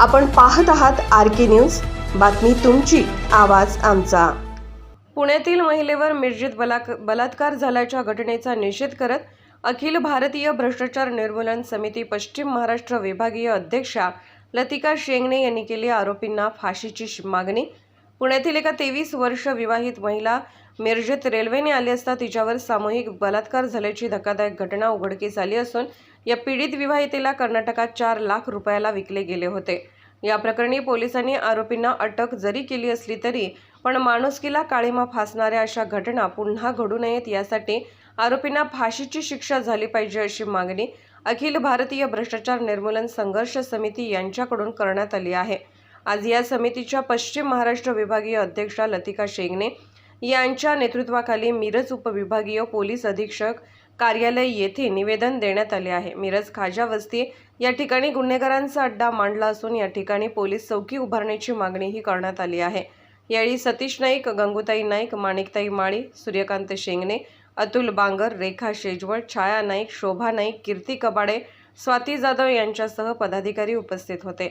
आपण पाहत आहात आर के न्यूज. बातमी तुमची आवाज आमचा. पुण्यातील महिलेवर मिरजेत बलाक बलात्कार झाल्याच्या घटनेचा निषेध करत अखिल भारतीय भ्रष्टाचार निर्मूलन समिती पश्चिम महाराष्ट्र विभागीय अध्यक्षा लतिका शेंगणे यांनी केली आरोपींना फाशीची मागणी. पुण्यातील एका तेवीस वर्ष विवाहित महिला मिरजेत रेल्वेने आली असता तिच्यावर सामूहिक बलात्कार झाल्याची धक्कादायक घटना उघडकीस आली असून या पीडित विवाहितेला कर्नाटकात चार लाख रुपयाला विकले गेले होते. या प्रकरणी पोलिसांनी आरोपींना अटक जरी केली असली तरी पण माणुसकीला काळीमा फासणाऱ्या अशा घटना पुन्हा घडू नयेत यासाठी आरोपींना फाशीची शिक्षा झाली पाहिजे अशी मागणी अखिल भारतीय भ्रष्टाचार निर्मूलन संघर्ष समिती यांच्याकडून करण्यात आली आहे. आज या समितीच्या पश्चिम महाराष्ट्र विभागीय अध्यक्षा लतिका शेंगणे यांच्या नेतृत्वाखाली मिरज उपविभागीय पोलीस अधीक्षक कार्यालय येथे निवेदन देण्यात आले आहे. मिरज खाजा वस्ती या ठिकाणी गुन्हेगारांचा अड्डा मांडला असून या ठिकाणी पोलीस चौकी उभारण्याची मागणीही करण्यात आली आहे. यावेळी सतीश नाईक गंगूताई नाईक माणिकताई माळी सूर्यकांत शेंगणे अतुल बांगर रेखा शेजवळ छाया नाईक शोभा नाईक कीर्ती कबाडे स्वाती जाधव यांच्यासह पदाधिकारी उपस्थित होते.